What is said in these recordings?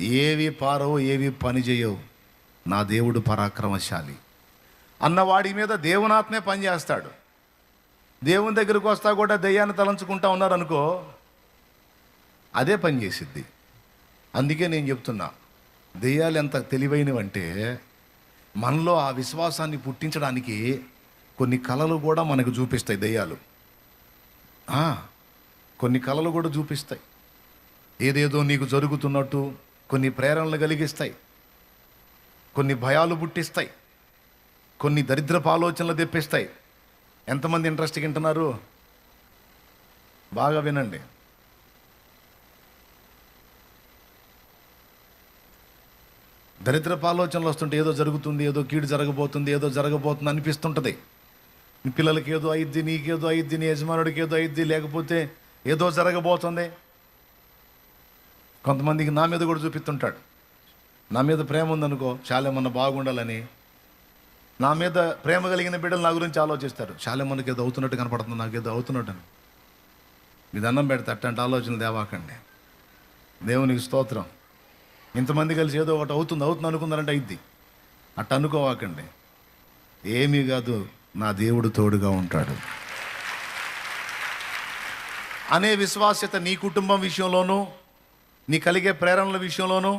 ఏవి పారవు ఏవి పని చేయవు. నా దేవుడు పరాక్రమశాలి. అన్నవాడి మీద దేవునాత్మే పనిచేస్తాడు దేవుని దగ్గరికి వస్తా కూడా దయ్యాన్ని తలంచుకుంటా ఉన్నారనుకో అదే పని చేసిద్ది. అందుకే నేను చెప్తున్నా దెయ్యాలు ఎంత తెలివైనవంటే మనలో ఆ విశ్వాసాన్ని పుట్టించడానికి కొన్ని కళలు కూడా మనకు చూపిస్తాయి దెయ్యాలు. కొన్ని కళలు కూడా చూపిస్తాయి. ఏదేదో నీకు జరుగుతున్నట్టు కొన్ని ప్రేరణలు కలిగిస్తాయి. కొన్ని భయాలు పుట్టిస్తాయి. కొన్ని దరిద్రపు ఆలోచనలు తెప్పిస్తాయి. ఎంతమంది ఇంట్రెస్ట్గా వింటున్నారు? బాగా వినండి. దరిద్రపు ఆలోచనలు వస్తుంటే ఏదో జరుగుతుంది ఏదో కీడు జరగబోతుంది ఏదో జరగబోతుంది అనిపిస్తుంటుంది. పిల్లలకి ఏదో అయిద్ది నీకేదో అయిద్ది నీ యజమానుడికి ఏదో అయిద్ది లేకపోతే ఏదో జరగబోతుంది. కొంతమందికి నా మీద కూడా చూపిస్తుంటాడు. నా మీద ప్రేమ ఉందనుకో శాలేమన్న బాగుండాలని. నా మీద ప్రేమ కలిగిన బిడ్డలు నా గురించి ఆలోచిస్తారు. శాలేమన్నకి ఏదో అవుతున్నట్టు కనపడుతుంది నాకు ఏదో అవుతున్నట్టు అని మీ దండం పెడతా అట్టంటే ఆలోచనలు దేవాకండి. దేవునికి స్తోత్రం. ఇంతమంది కలిసి ఏదో ఒకటి అవుతుంది అవుతుంది అనుకున్నారంటే అయింది అట్ట అనుకోవాకండి. ఏమీ కాదు నా దేవుడు తోడుగా ఉంటాడు. అనే విశ్వాస్యత నీ కుటుంబం విషయంలోనూ నీ కలిగే ప్రేరణల విషయంలోనూ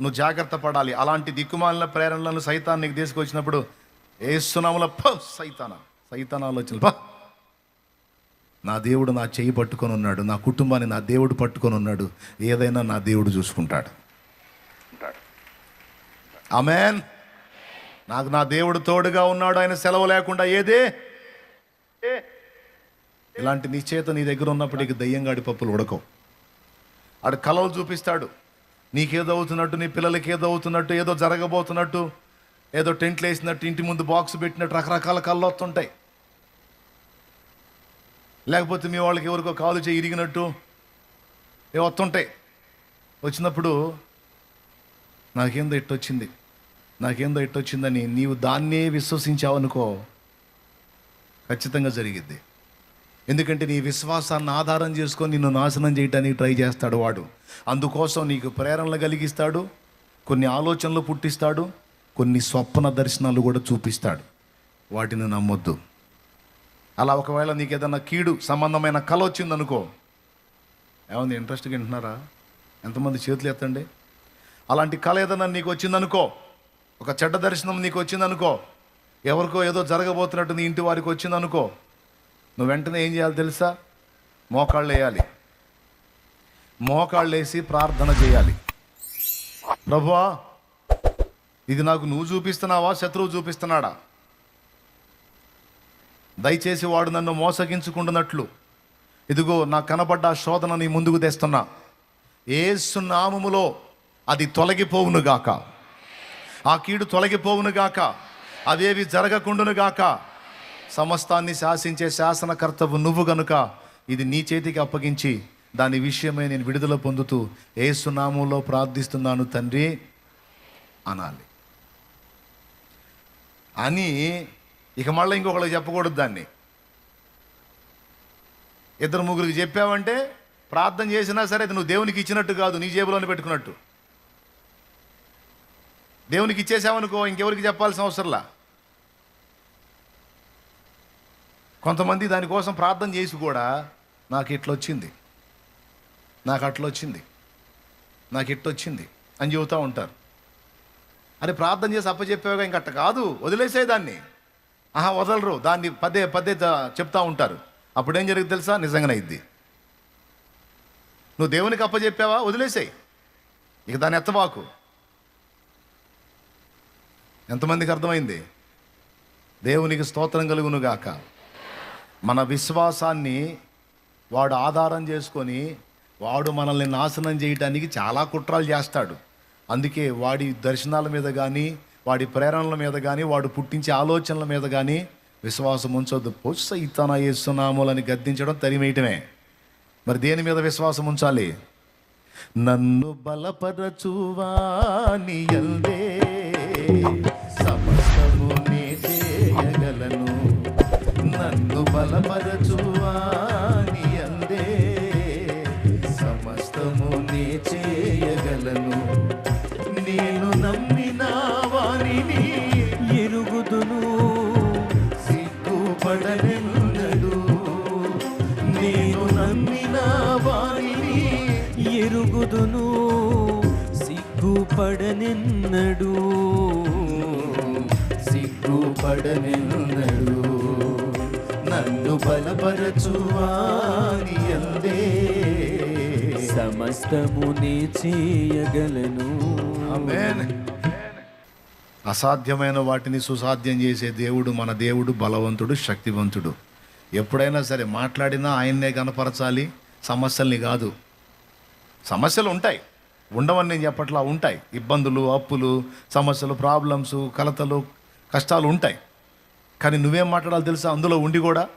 నువ్వు జాగ్రత్త పడాలి. అలాంటి దిక్కుమాలిన ప్రేరణలను సైతాన్ నీకు తీసుకొచ్చినప్పుడు ఏ సునాముల ప సైతాన సైతాన ఆలోచనలు. పా నా దేవుడు నా చేయి పట్టుకొని ఉన్నాడు. నా కుటుంబాన్ని నా దేవుడు పట్టుకొని ఉన్నాడు. ఏదైనా నా దేవుడు చూసుకుంటాడు. ఆమెన్. నాకు నా దేవుడు తోడుగా ఉన్నాడు. ఆయన సెలవు లేకుండా ఏదే? ఇలాంటి నిశ్చేత నీ దగ్గర ఉన్నప్పటికీ దయ్యంగాడి పప్పులు ఉడకవు. ఆడు కలలు చూపిస్తాడు. నీకేదో అవుతున్నట్టు నీ పిల్లలకి ఏదో అవుతున్నట్టు ఏదో జరగబోతున్నట్టు ఏదో టెంట్లు వేసినట్టు ఇంటి ముందు బాక్స్ పెట్టినట్టు రకరకాల కళ్ళు వస్తుంటాయి. లేకపోతే మీ వాళ్ళకి ఎవరికో కాలు చేయి ఇరిగినట్టు ఏ వస్తుంటాయి. వచ్చినప్పుడు నాకేందో ఇట్టొచ్చింది. నాకేందో ఇట్టొచ్చిందని నీవు దాన్నే విశ్వసించావనుకో ఖచ్చితంగా జరిగిద్ది. ఎందుకంటే నీ విశ్వాసాన్ని ఆధారం చేసుకొని నిన్ను నాశనం చేయడానికి ట్రై చేస్తాడు వాడు. అందుకోసం నీకు ప్రేరణలు కలిగిస్తాడు కొన్ని ఆలోచనలు పుట్టిస్తాడు కొన్ని స్వప్న దర్శనాలు కూడా చూపిస్తాడు. వాటిని నమ్మొద్దు. అలా ఒకవేళ నీకు ఏదైనా కీడు సంబంధమైన కళ వచ్చిందనుకో ఏమంది ఇంట్రెస్ట్గా వింటున్నారా? ఎంతమంది చేతులు ఎత్తండి? అలాంటి కళ ఏదైనా నీకు వచ్చిందనుకో ఒక చెడ్డ దర్శనం నీకు వచ్చిందనుకో ఎవరికో ఏదో జరగబోతున్నట్టు నీ ఇంటి వారికి వచ్చిందనుకో నువ్వు వెంటనే ఏం చేయాలి తెలుసా? మోకాళ్ళు వేయాలి. మోకాళ్ళు వేసి ప్రార్థన చేయాలి. ప్రభువా ఇది నాకు నువ్వు చూపిస్తున్నావా? శత్రువు చూపిస్తున్నాడా? దయచేసి వాడు నన్ను మోసగించుకుంటున్నట్లు. ఇదిగో నా కనబడ్డ శోధన నీ ముందుకు తెస్తున్నా. ఏసు నామములో అది తొలగిపోవును గాక. ఆ కీడు తొలగిపోవును గాక. అవేవి జరగకుండునుగాక గాక. సమస్తాన్ని శాసించే శాసనకర్తవు నువ్వు గనుక ఇది నీ చేతికి అప్పగించి దాని విషయమై నేను విడుదల పొందుతూ ఏసునామంలో ప్రార్థిస్తున్నాను తండ్రి అనాలి. అని ఇక మళ్ళీ ఇంకొకళ్ళకి చెప్పకూడదు దాన్ని. ఇద్దరు ముగ్గురికి చెప్పావంటే ప్రార్థన చేసినా సరే అది నువ్వు దేవునికి ఇచ్చినట్టు కాదు నీ జేబులోనే పెట్టుకున్నట్టు. దేవునికి ఇచ్చేసావనుకో ఇంకెవరికి చెప్పాల్సిన అవసరంలా? కొంతమంది దానికోసం ప్రార్థన చేసి కూడా నాకు ఇట్లొచ్చింది. నాకు అట్లొచ్చింది. నాకు ఇట్టొచ్చింది అని చెబుతూ ఉంటారు. అని ప్రార్థన చేసి అప్పచెప్పావుగా ఇంకట్ట కాదు వదిలేసే దాన్ని. ఆహా వదలరు. దాన్ని పదే పదే చెప్తూ ఉంటారు. అప్పుడేం జరిగింది తెలుసా? నిజంగానే అయింది. నువ్వు దేవునికి అప్పచెప్పావా? వదిలేసేయి. ఇక దాన్ని ఎత్తబాకు. ఎంతమందికి అర్థమైంది? దేవునికి స్తోత్రం కలుగును గాక. మన విశ్వాసాన్ని వాడు ఆధారం చేసుకొని వాడు మనల్ని నాశనం చేయడానికి చాలా కుట్రలు చేస్తాడు. అందుకే వాడి దర్శనాల మీద కానీ వాడి ప్రేరణల మీద కానీ వాడు పుట్టించే ఆలోచనల మీద కానీ విశ్వాసం ఉంచొద్దు. పొస్స ఇతన చేస్తున్నాములని గద్దించడం తరిమేయటమే. మరి దేని మీద విశ్వాసం ఉంచాలి? నన్ను బలపరచువా నీ సిగ్గుపడనిన్నడు సిగ్గుపడనిన్నడు నన్ను బలపరచువాని అందే. సమస్తము నీ చేయగలను. అసాధ్యమైన వాటిని సుసాధ్యం చేసే దేవుడు మన దేవుడు బలవంతుడు శక్తివంతుడు. ఎప్పుడైనా సరే మాట్లాడినా ఆయన్నే కనపరచాలి సమస్యల్ని కాదు. సమస్యలు ఉంటాయి. ఉండవని నేను చెప్పట్లా ఉంటాయి. ఇబ్బందులు అప్పులు సమస్యలు ప్రాబ్లమ్స్ కలతలు కష్టాలు ఉంటాయి. కానీ నువ్వేం మాట్లాడాలో తెలుసా? అందులో ఉండి కూడా